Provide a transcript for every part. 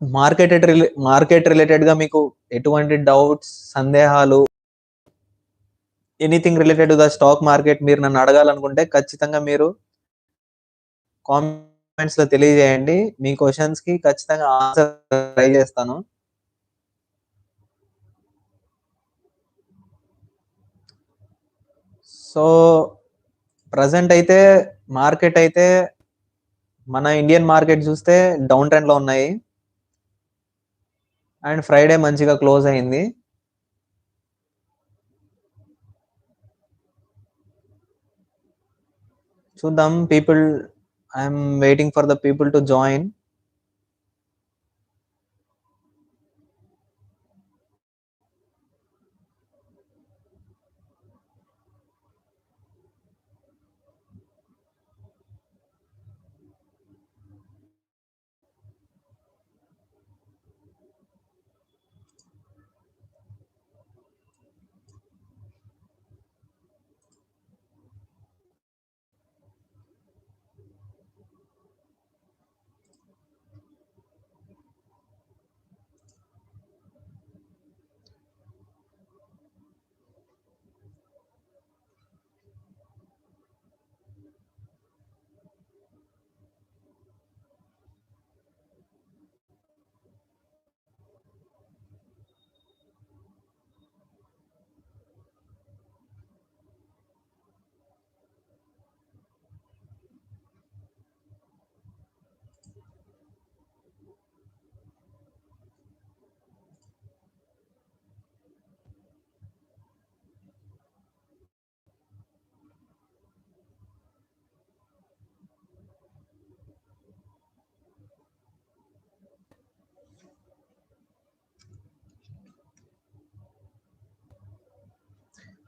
Market relay market రిలేటెడ్‌గా మీకు ఎటువంటి డౌట్స్, సందేహాలు anything related the stock market మీరు నన్ను అడగాలనుకుంటే ఖచ్చితంగా మీరు కామెంట్స్‌లో తెలియజేయండి. మీ క్వెషన్స్‌కి ఖచ్చితంగా ఆన్సర్ ట్రై చేస్తాను. సో, ప్రజెంట్ అయితే మార్కెట్ అయితే మన ఇండియన్ మార్కెట్ చూస్తే డౌన్ ట్రెండ్‌లో ఉన్నాయి. అండ్ ఫ్రైడే మంచిగా క్లోజ్ అయింది. చూద్దాం people I waiting for the people to join.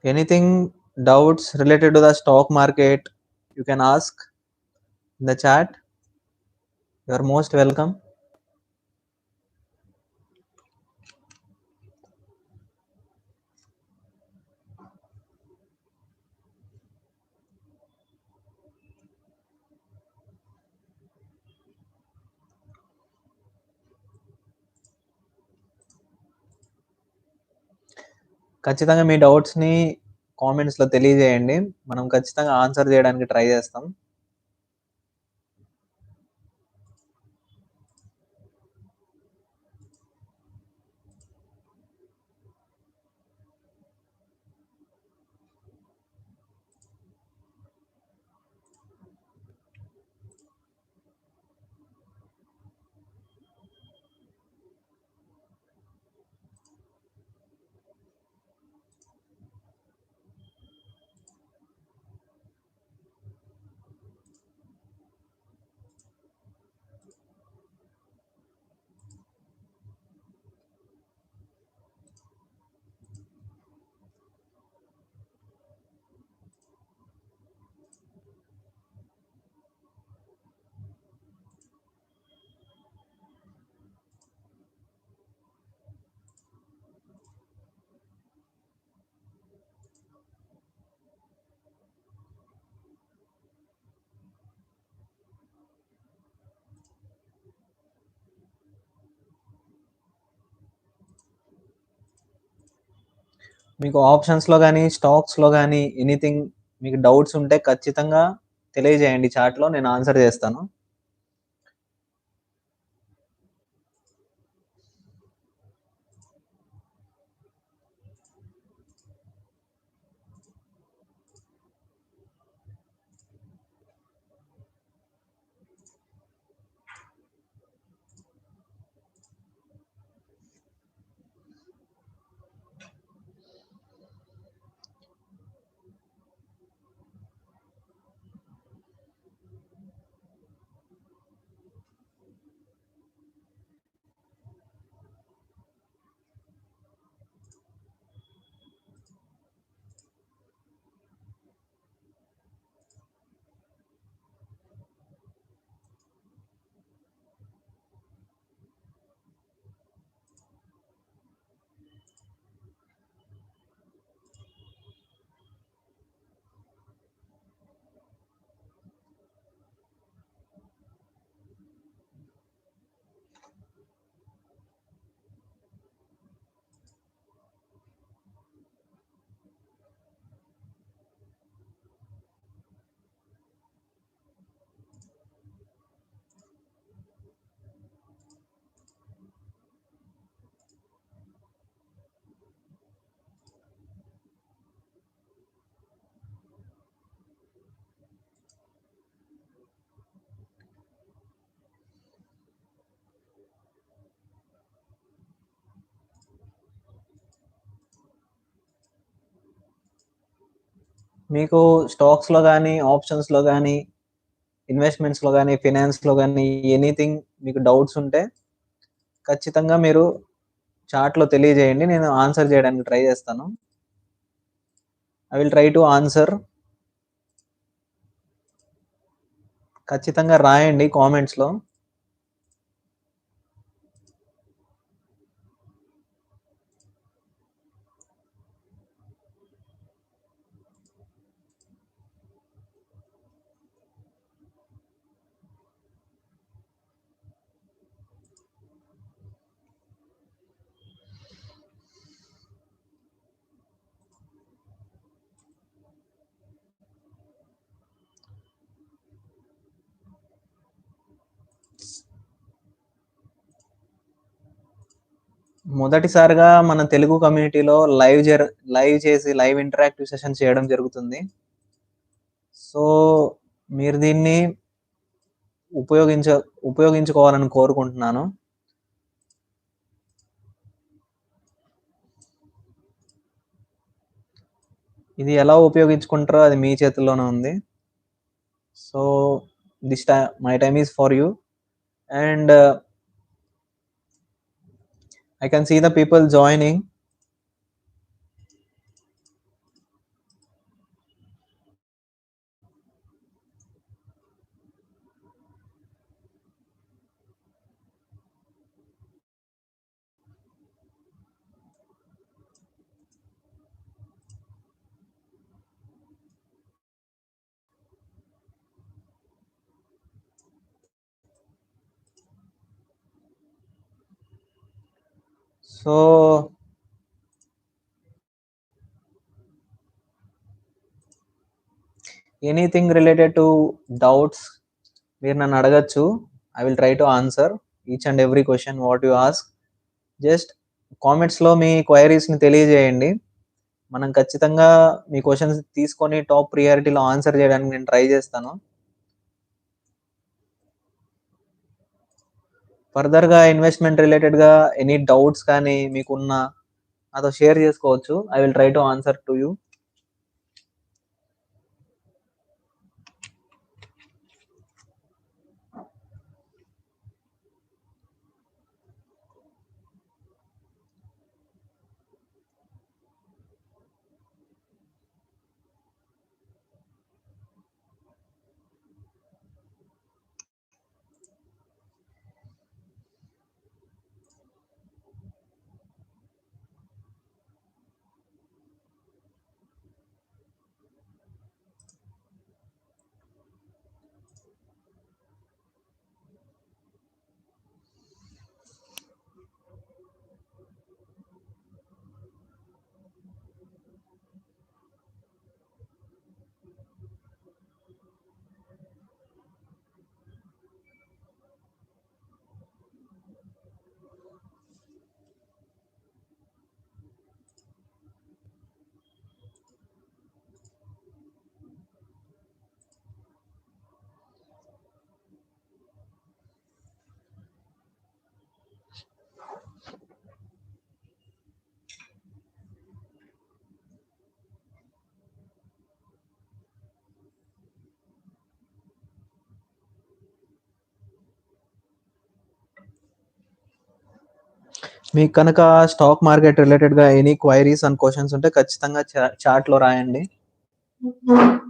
Anything doubts related to the stock market, you can ask in the chat. You are most welcome. ఖచ్చితంగా మీ డౌట్స్‌ని కామెంట్స్‌లో తెలియజేయండి. మనం ఖచ్చితంగా ఆన్సర్ చేయడానికి ట్రై చేస్తాం. మీకు ఆప్షన్స్‌లో స్టాక్స్ స్టాక్స్‌లో గాని ఎనీథింగ్ మీకు డౌట్స్ ఉంటే ఖచ్చితంగా తెలియజేయండి చాట్‌లో. నేను ఆన్సర్ చేస్తాను. మీకు స్టాక్స్లో కానీ ఆప్షన్స్లో కానీ ఇన్వెస్ట్మెంట్స్లో కానీ ఫినాన్స్లో కానీ ఎనీథింగ్ మీకు డౌట్స్ ఉంటే ఖచ్చితంగా మీరు చాట్లో తెలియజేయండి. నేను ఆన్సర్ చేయడానికి ట్రై చేస్తాను. I will try to answer ఖచ్చితంగా రాయండి కామెంట్స్లో మొదటిసారిగా మన తెలుగు కమ్యూనిటీలో లైవ్ జర లైవ్ చేసి లైవ్ ఇంటరాక్టివ్ సెషన్ చేయడం జరుగుతుంది. సో మీరు దీన్ని ఉపయోగించ ఉపయోగించుకోవాలని కోరుకుంటున్నాను. ఇది ఎలా ఉపయోగించుకుంటారో అది మీ చేతుల్లోనే ఉంది. So this time my time is for you. And I can see the people joining. So anything related to doubts మీరు నన్ను అడగచ్చు. I will try to answer each and every question what you ask. Just కామెంట్స్లో మీ క్వైరీస్ని తెలియజేయండి. మనం ఖచ్చితంగా మీ క్వశ్చన్స్ తీసుకొని టాప్ ప్రియారిటీలో ఆన్సర్ చేయడానికి నేను ట్రై చేస్తాను. ఫర్దర్గా ఇన్వెస్ట్మెంట్ రిలేటెడ్గా ఎనీ డౌట్స్ కానీ మీకున్న నాతో షేర్ చేసుకోవచ్చు. I will try to answer to you మీకు కనుక స్టాక్ మార్కెట్ రిలేటెడ్గా ఎనీ క్వైరీస్ అండ్ క్వశ్చన్స్ ఉంటే ఖచ్చితంగా చాట్లో రాయండి. Mm-hmm.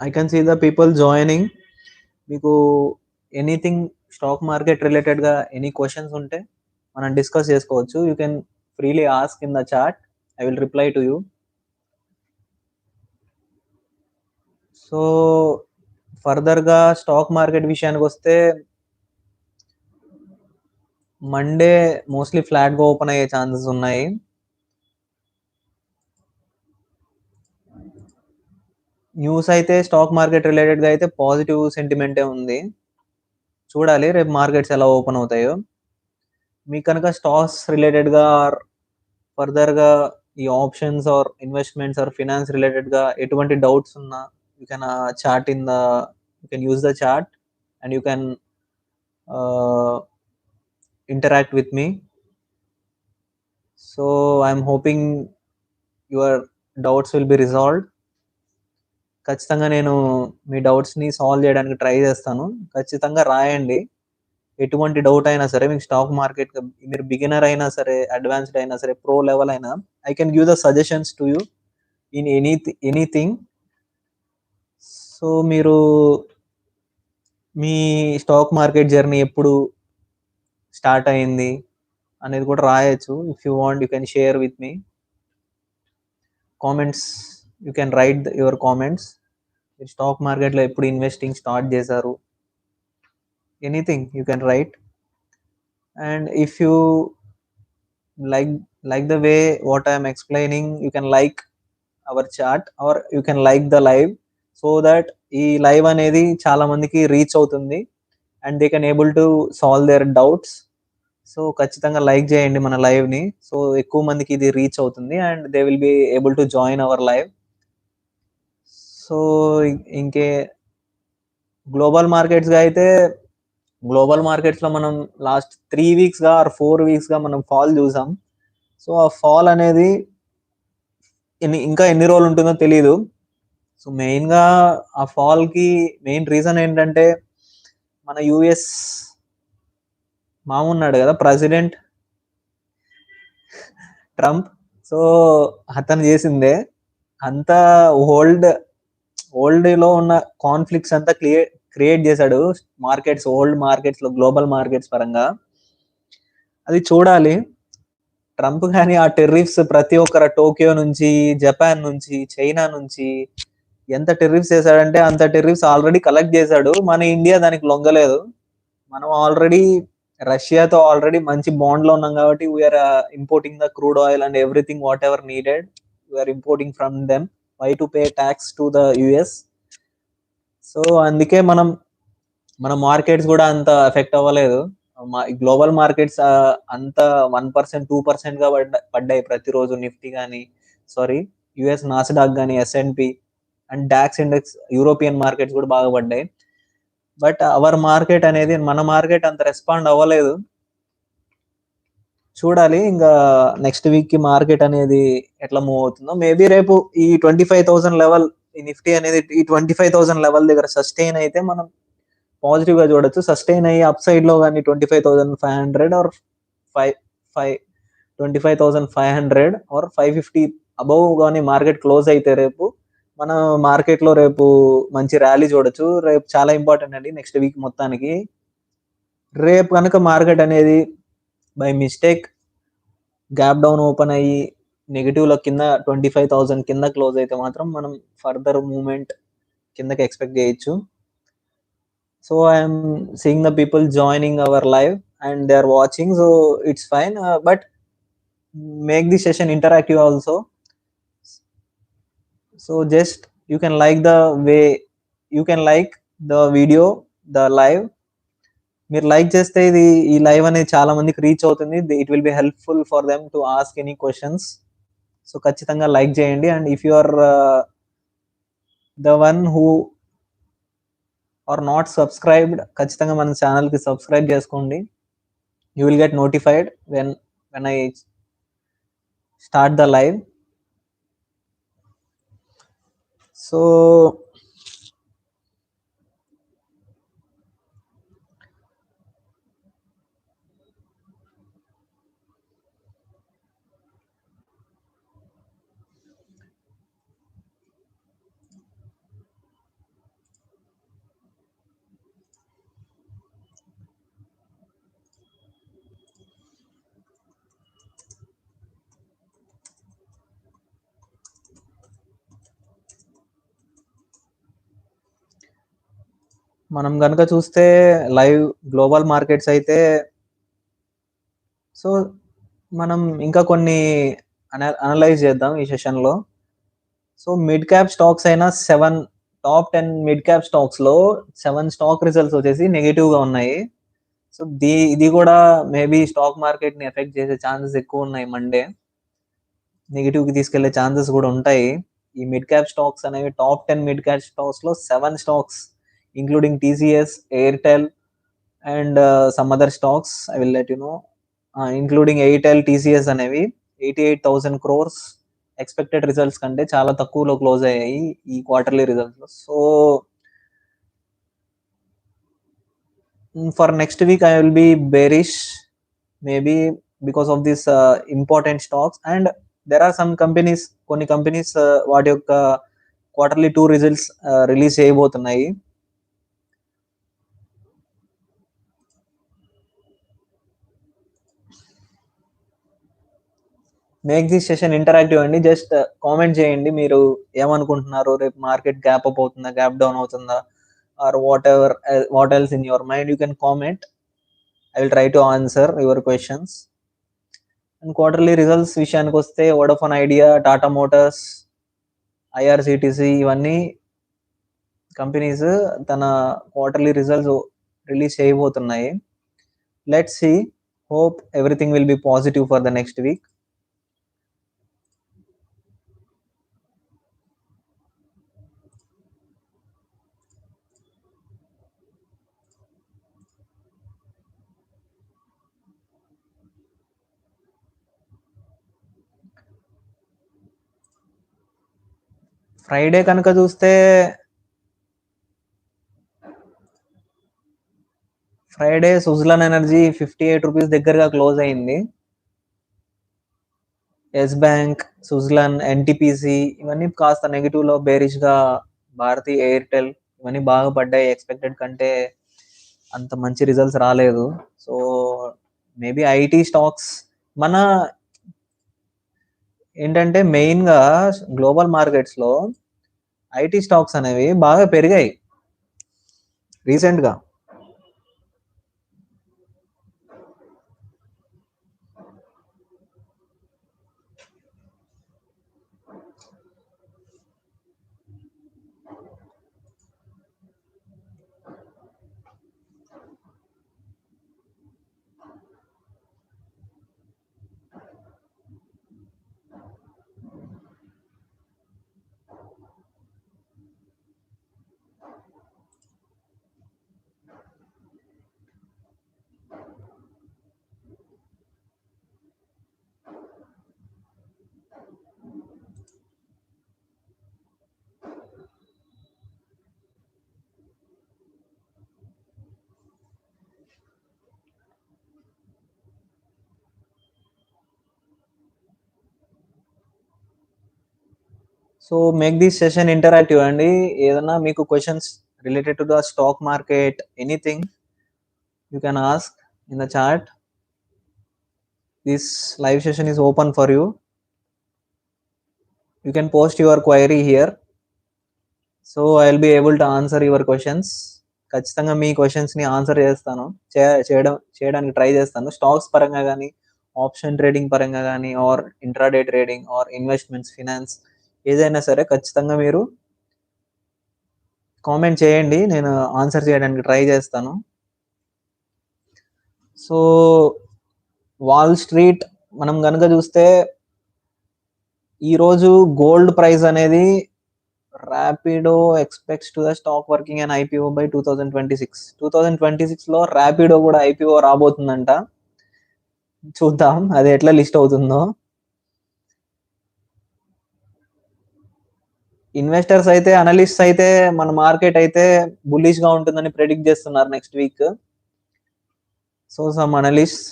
I can see the people joining మీకు ఎనీథింగ్ స్టాక్ మార్కెట్ రిలేటెడ్గా ఎనీ క్వశ్చన్స్ ఉంటే మనం డిస్కస్ చేసుకోవచ్చు. You can freely ask in the chat I will reply to you so ఫర్దర్గా స్టాక్ మార్కెట్ విషయానికి వస్తే మండే మోస్ట్లీ ఫ్లాట్గా ఓపెన్ అయ్యే ఛాన్సెస్ ఉన్నాయి. న్యూస్ అయితే స్టాక్ మార్కెట్ రిలేటెడ్గా అయితే పాజిటివ్ సెంటిమెంటే ఉంది. చూడాలి రేపు మార్కెట్స్ ఎలా ఓపెన్ అవుతాయో. మీకు కనుక స్టాక్స్ రిలేటెడ్గా ఫర్దర్గా ఈ options or investments or finance రిలేటెడ్గా ఎటువంటి డౌట్స్ ఉన్నా you can chat in the you can use the chat and you can interact with me. So I'm hoping your doubts will be resolved. ఖచ్చితంగా నేను మీ డౌట్స్ని solve చేయడానికి try చేస్తాను. ఖచ్చితంగా రాయండి. ఎటువంటి డౌట్ అయినా సరే మీకు స్టాక్ మార్కెట్ మీరు బిగినర్ అయినా సరే అడ్వాన్స్డ్ అయినా సరే ప్రో లెవెల్ అయినా I can give the suggestions to you in any anything so మీరు మీ స్టాక్ మార్కెట్ జర్నీ ఎప్పుడు స్టార్ట్ అయింది అనేది కూడా రాయొచ్చు. If you want you can share with me comments you can write your comments మీరు stock మార్కెట్లో ఎప్పుడు ఇన్వెస్టింగ్ స్టార్ట్ చేశారు? Anything you can write and if you like like the way what I'm explaining you can like our chat or you can like the live so that ఈ live అనేది చాలా మందికి reach అవుతుంది and they can able to solve their doubts so ఖచ్చితంగా like చేయండి మన లైవ్ని so ఎక్కువ మందికి ఇది రీచ్ అవుతుంది and they will be able to join our live so ఇంకే గ్లోబల్ మార్కెట్స్గా అయితే గ్లోబల్ మార్కెట్స్లో మనం లాస్ట్ త్రీ వీక్స్గా ఆర్ ఫోర్ వీక్స్గా మనం ఫాల్ చూసాం. సో ఆ ఫాల్ అనేది ఎన్ని ఇంకా ఎన్ని రోజులు ఉంటుందో తెలియదు సో మెయిన్గా ఆ ఫాల్కి మెయిన్ రీజన్ ఏంటంటే మన యుఎస్ మామున్నాడు కదా ప్రెసిడెంట్ ట్రంప్. సో అతను చేసిందే అంత ఓల్డ్ ఓల్డ్లో ఉన్న కాన్ఫ్లిక్ట్స్ అంతా క్లియర్ క్రియేట్ చేశాడు మార్కెట్స్ ఓల్డ్ మార్కెట్స్లో గ్లోబల్ మార్కెట్స్ పరంగా. అది చూడాలి. ట్రంప్ కానీ ఆ టెర్రిఫ్స్ ప్రతి ఒక్కరు టోక్యో నుంచి జపాన్ నుంచి చైనా నుంచి ఎంత టెర్రిఫ్స్ చేశాడంటే అంత టెర్రిఫ్స్ ఆల్రెడీ కలెక్ట్ చేశాడు. మన ఇండియా దానికి లొంగలేదు. మనం ఆల్రెడీ రష్యాతో ఆల్రెడీ మంచి బాండ్లో ఉన్నాం కాబట్టి we are importing the crude oil and everything whatever needed we are importing from them why to pay tax to the US so అందుకే మనం మన మార్కెట్స్ కూడా అంత ఎఫెక్ట్ అవ్వలేదు. గ్లోబల్ మార్కెట్స్ అంత వన్ పర్సెంట్ టూ పర్సెంట్గా పడ్డ పడ్డాయి ప్రతిరోజు నిఫ్టీ కానీ సారీ యుఎస్ నాస్డాక్ కానీ S and P and DAX index European markets కూడా బాగా పడ్డాయి. బట్ అవర్ మార్కెట్ అనేది మన మార్కెట్ అంత రెస్పాండ్ అవ్వలేదు. చూడాలి. ఇంకా నెక్స్ట్ వీక్కి మార్కెట్ అనేది ఎట్లా మూవ్ అవుతుందో. మేబీ రేపు ఈ ట్వంటీ ఫైవ్ థౌసండ్ లెవెల్ ఈ నిఫ్టీ అనేది ఈ ట్వంటీ ఫైవ్ థౌసండ్ లెవెల్ దగ్గర సస్టైన్ అయితే మనం పాజిటివ్గా చూడొచ్చు. సస్టైన్ అయ్యి అప్ సైడ్లో కానీ twenty five thousand five hundred or five five twenty five thousand five hundred or five fifty above కానీ మార్కెట్ క్లోజ్ అయితే రేపు మన మార్కెట్లో రేపు మంచి ర్యాలీ చూడొచ్చు. రేపు చాలా ఇంపార్టెంట్ అండి నెక్స్ట్ వీక్ మొత్తానికి. రేపు కనుక మార్కెట్ అనేది by mistake gap down open అయ్యి నెగిటివ్లో కింద ట్వంటీ ఫైవ్ థౌసండ్ కింద క్లోజ్ అయితే మాత్రం మనం ఫర్దర్ మూవ్మెంట్ కిందకి ఎక్స్పెక్ట్ చేయొచ్చు so I'm seeing the people joining our live and they are watching so it's fine but make the session interactive also so just you can like the way you can like the video the live మీరు like చేస్తే ఇది ఈ live అనేది చాలా మందికి reach అవుతుంది. It will be helpful for them to ask any questions so ఖచ్చితంగా like చేయండి. And if you are the one who are not subscribed ఖచ్చితంగా మన ఛానల్కి సబ్స్క్రైబ్ చేసుకోండి. You will get notified when when I start the live so మనం కనుక చూస్తే live global markets అయితే సో మనం ఇంకా కొన్ని అనలైజ్ చేద్దాం ఈ సెషన్లో సో మిడ్ క్యాప్ స్టాక్స్ అయినా seven top ten mid cap స్టాక్స్లో సెవెన్ స్టాక్ రిజల్ట్స్ వచ్చేసి నెగిటివ్గా ఉన్నాయి. సో దీ ఇది కూడా మేబీ స్టాక్ మార్కెట్ని ఎఫెక్ట్ చేసే ఛాన్సెస్ ఎక్కువ ఉన్నాయి మండే నెగిటివ్కి తీసుకెళ్ళే ఛాన్సెస్ కూడా ఉంటాయి. ఈ మిడ్ క్యాప్ స్టాక్స్ అనేవి టాప్ టెన్ మిడ్ క్యాప్ స్టాక్స్లో seven stocks including TCS Airtel and some other stocks I will let you know including Airtel TCS అనేవి eighty eight thousand crores expected results కంటే చాలా తక్కువలో close అయ్యాయి ఈ quarterly రిజల్ట్స్లో. So for next week I will be bearish maybe because of this important stocks and there are some companies కొన్ని companies వాటి యొక్క quarterly two results release చేయబోతున్నాయి. Make this session interactive అండి. జస్ట్ కామెంట్ చేయండి మీరు ఏమనుకుంటున్నారు రేపు market gap up అవుతుందా గ్యాప్ డౌన్ అవుతుందా or whatever what else in your mind you can comment I will try to answer your questions and quarterly results విషయానికి వస్తే Vodafone Idea Tata Motors IRCTC ఇవన్నీ companies తన quarterly results release చేయబోతున్నాయి. Let's see hope everything will be positive for the next week Friday కనుక చూస్తే Friday Suzlon energy fifty eight rupees దగ్గరగా close అయింది. Yes bank Suzlon NTPC ఇవన్నీ కాస్త నెగిటివ్లో బేరిష్గా Bharati Airtel ఇవన్నీ బాగా పడ్డాయి. ఎక్స్పెక్టెడ్ కంటే అంత మంచి రిజల్ట్స్ రాలేదు. సో మేబీ ఐటీ స్టాక్స్ మన ఏంటంటే మెయిన్గా గ్లోబల్ మార్కెట్స్లో ఐటీ స్టాక్స్ అనేవి బాగా పెరిగాయి. రీసెంట్గా so make this session interactive అండి. ఏదైనా మీకు questions related to the stock market anything you can ask in the chat this live session is open for you you can post your query here so I will be able to answer your questions ఖచ్చితంగా మీ క్వశ్చన్స్ని answer చేస్తాను. చేయడం చేయడానికి try చేస్తాను. Stocks పరంగా కానీ option trading పరంగా కానీ or intraday trading or investments finance ఏదైనా సరే ఖచ్చితంగా మీరు కామెంట్ చేయండి. నేను ఆన్సర్ చేయడానికి ట్రై చేస్తాను. సో వాల్ స్ట్రీట్ మనం కనుక చూస్తే ఈరోజు గోల్డ్ ప్రైస్ అనేది Rapido expects to the stock working and IPO by two thousand twenty six. Two thousand twenty సిక్స్లో ర్యాపిడో కూడా ఐపీఓ రాబోతుందంట. చూద్దాం అది ఎట్లా లిస్ట్ అవుతుందో. ఇన్వెస్టర్స్ అయితే అనలిస్ట్ అయితే మన మార్కెట్ అయితే బుల్లిష్గా ఉంటుందని ప్రెడిక్ట్ చేస్తున్నారు next week so some analyst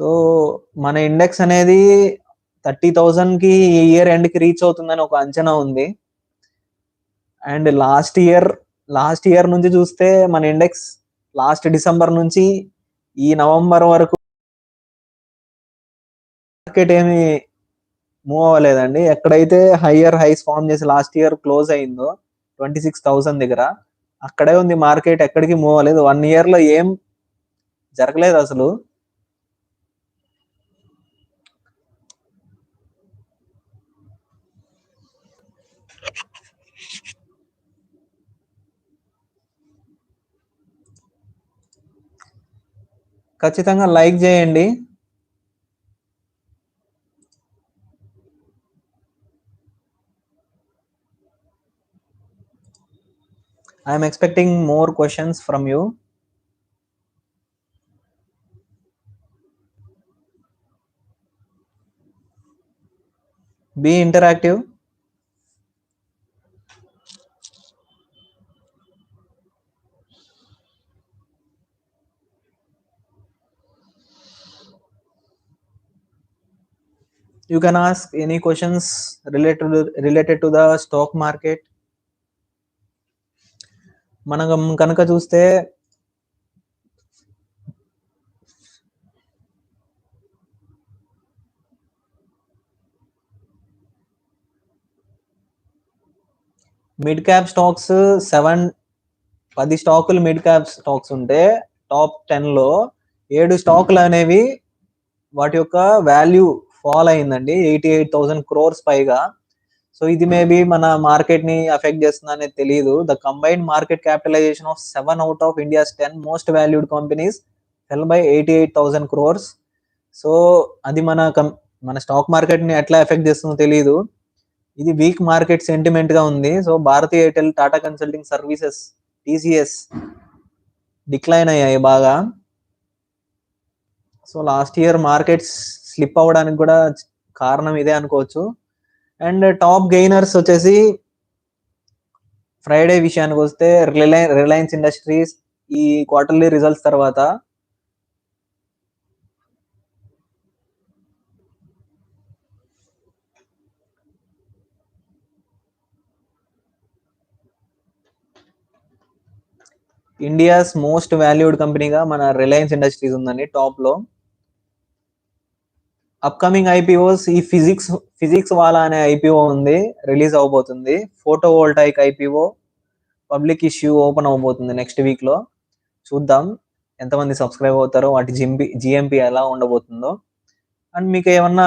so మన ఇండెక్స్ అనేది థర్టీ థౌజండ్కి ఈ ఇయర్ ఎండ్కి రీచ్ అవుతుందని ఒక అంచనా ఉంది. And last year last year నుంచి చూస్తే మన ఇండెక్స్ లాస్ట్ డిసెంబర్ నుంచి ఈ నవంబర్ వరకు మార్కెట్ ఏమి మూవ్ అవ్వలేదండి. ఎక్కడైతే హయ్యర్ హైస్ ఫామ్ చేసి లాస్ట్ ఇయర్ క్లోజ్ అయిందో ట్వంటీ సిక్స్ థౌసండ్ దగ్గర అక్కడే ఉంది మార్కెట్ ఎక్కడికి మూవ్ అవ్వలేదు. వన్ ఇయర్లో ఏం జరగలేదు అసలు. ఖచ్చితంగా లైక్ చేయండి. I am expecting more questions from you. Be interactive. You can ask any questions related to, related to the stock market. మనం కనుక చూస్తే మిడ్ క్యాప్ స్టాక్స్ సెవెన్ పది స్టాకులు మిడ్ క్యాప్ స్టాక్స్ ఉంటే టాప్ టెన్లో ఏడు స్టాకులు అనేవి వాటి యొక్క వాల్యూ ఫాల్ అయిందండి. ఎయిటీ ఎయిట్ థౌసండ్ క్రోర్స్ పైగా. సో ఇది మేబీ మన మార్కెట్ని అఫెక్ట్ చేస్తుంది అనేది తెలియదు the combined market capitalization of seven out of India's ten most valued companies fell by eighty eight thousand crores so అది మన మన స్టాక్ మార్కెట్ని ఎట్లా ఎఫెక్ట్ చేస్తుందో తెలియదు ఇది వీక్ మార్కెట్ సెంటిమెంట్గా ఉంది. So Bharatiya Airtel Tata consulting services TCS decline అయ్యాయి బాగా. So last year markets slip అవ్వడానికి కూడా కారణం ఇదే అనుకోవచ్చు. అండ్ టాప్ గెయినర్స్ వచ్చేసి ఫ్రైడే విషయానికి వస్తే రిలయన్స్ రిలయన్స్ ఇండస్ట్రీస్ ఈ క్వార్టర్లీ రిజల్ట్స్ తర్వాత ఇండియాస్ మోస్ట్ వాల్యూడ్ కంపెనీగా మన రిలయన్స్ ఇండస్ట్రీస్ ఉందండి టాప్లో అప్కమింగ్ ఐపీఓస్ ఈ ఫిజిక్స్ ఫిజిక్స్ వాలా అనే ఐపీఓ ఉంది రిలీజ్ అవబోతుంది. Photo voltaic IPO public issue open అవబోతుంది నెక్స్ట్ వీక్లో. చూద్దాం ఎంతమంది సబ్స్క్రైబ్ అవుతారో వాటి జింపి జిఎంపి ఎలా ఉండబోతుందో. అండ్ మీకు ఏమన్నా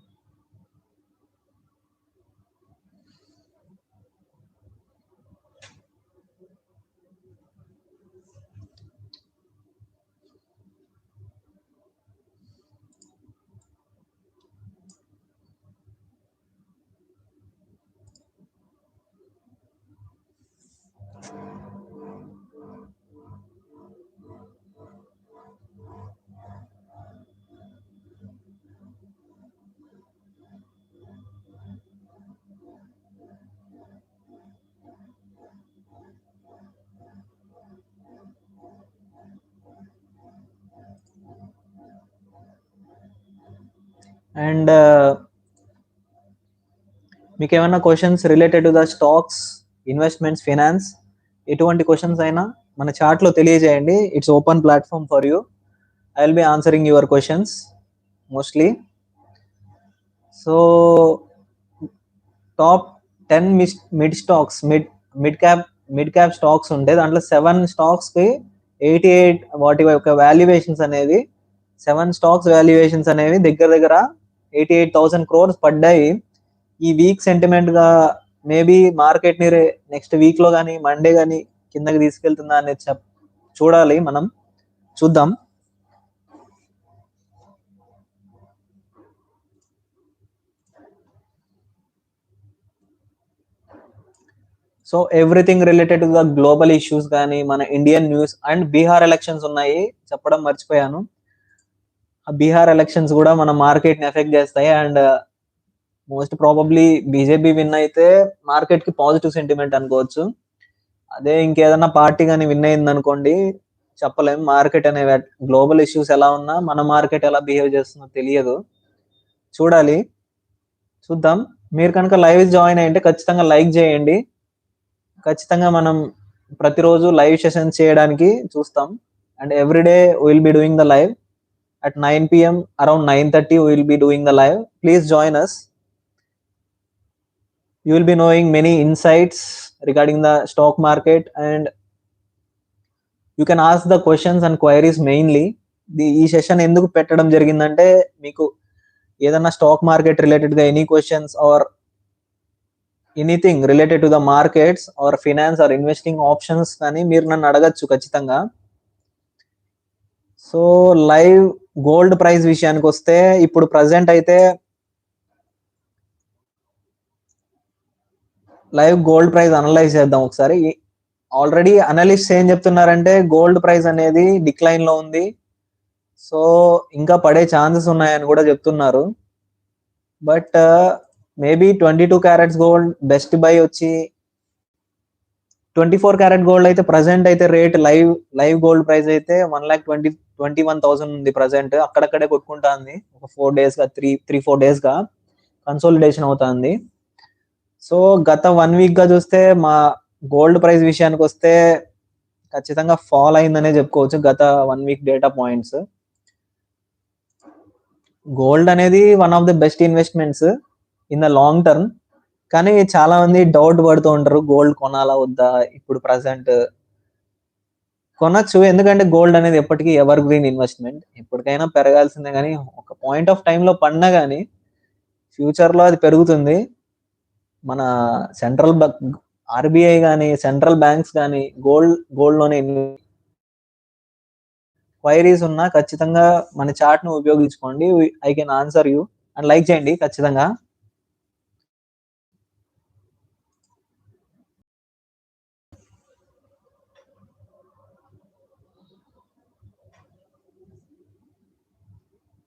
అండ్ మీకు ఏమైనా questions related to the stocks investments finance ఎటువంటి క్వశ్చన్స్ అయినా మన చాట్లో తెలియజేయండి. It's open platform for you I will be answering your questions mostly so top ten miss mid stocks mid mid cap mid cap stocks ఉంటాయి దాంట్లో seven స్టాక్స్కి eighty eight వాటి యొక్క valuations అనేవి సెవెన్ స్టాక్స్ వాల్యుయేషన్స్ అనేవి దగ్గర దగ్గర eighty eight thousand crores పడ్డాయి. ఈ వీక్ సెంటిమెంట్గా మేబీ మార్కెట్ని నెక్స్ట్ వీక్లో కానీ మండే కానీ కిందకి తీసుకెళ్తుందా అనేది చెప్ చూడాలి మనం. చూద్దాం. So everything related to the global issues కానీ మన Indian news and Bihar elections ఉన్నాయి. చెప్పడం మర్చిపోయాను. బీహార్ ఎలక్షన్స్ కూడా మన మార్కెట్ని ఎఫెక్ట్ చేస్తాయి and most probably BJP win అయితే మార్కెట్కి పాజిటివ్ సెంటిమెంట్ అనుకోవచ్చు. అదే ఇంకేదన్నా పార్టీ కానీ విన్ అయింది అనుకోండి చెప్పలేం. మార్కెట్ అనే గ్లోబల్ ఇష్యూస్ ఎలా ఉన్నా మన మార్కెట్ ఎలా బిహేవ్ చేస్తుందో తెలియదు. చూడాలి. చూద్దాం. మీరు కనుక లైవ్ జాయిన్ అయ్యింటే ఖచ్చితంగా లైక్ చేయండి. ఖచ్చితంగా మనం ప్రతిరోజు లైవ్ సెషన్స్ చేయడానికి చూస్తాం. And everyday will be doing the live at 9 p.m. around 9:30 we will be doing the live please join us you will be knowing many insights regarding the stock market and you can ask the questions and queries mainly the ఈ session ఎందుకు పెట్టడం జరిగిందంటే మీకు ఏదన్నా stock market రిలేటెడ్గా any questions or anything related to the markets or finance or investing options కానీ మీరు నన్ను అడగచ్చు ఖచ్చితంగా సో లైవ్ గోల్డ్ ప్రైస్ విషయానికి వస్తే ఇప్పుడు ప్రజెంట్ అయితే లైవ్ గోల్డ్ ప్రైస్ అనలైజ్ చేద్దాం ఒకసారి. ఆల్రెడీ అనలిస్ట్ ఏం చెప్తున్నారంటే గోల్డ్ ప్రైస్ అనేది డిక్లైన్లో ఉంది. సో ఇంకా పడే ఛాన్సెస్ ఉన్నాయని కూడా చెప్తున్నారు. But maybe twenty two carats gold best buy వచ్చి ట్వంటీ ఫోర్ క్యారెట్ గోల్డ్ అయితే ప్రజెంట్ అయితే rate live live gold price అయితే one lakh twenty twenty one thousand ఉంది ప్రజెంట్ అక్కడక్కడే కొట్టుకుంటుంది. ఒక ఫోర్ డేస్గా త్రీ త్రీ ఫోర్ డేస్గా కన్సోలిడేషన్ అవుతుంది. సో గత వన్ వీక్గా చూస్తే మా గోల్డ్ ప్రైస్ విషయానికి వస్తే ఖచ్చితంగా ఫాల్ అయిందనే చెప్పుకోవచ్చు. గత one week data points gold అనేది one of the best investments in the long term కానీ చాలా మంది డౌట్ పడుతూ ఉంటారు గోల్డ్ కొనాలా వద్దా ఇప్పుడు ప్రజెంట్ కొనొచ్చు. ఎందుకంటే గోల్డ్ అనేది ఎప్పటికీ ఎవర్ గ్రీన్ ఇన్వెస్ట్మెంట్ ఎప్పటికైనా పెరగాల్సిందే కానీ ఒక పాయింట్ ఆఫ్ టైంలో పడినా కానీ ఫ్యూచర్లో అది పెరుగుతుంది. మన సెంట్రల్ ఆర్బీఐ కానీ సెంట్రల్ బ్యాంక్స్ కానీ గోల్డ్ గోల్డ్లోనే క్వైరీస్ ఉన్నా ఖచ్చితంగా మన చార్ట్ను ఉపయోగించుకోండి. I can answer you and like చేయండి ఖచ్చితంగా.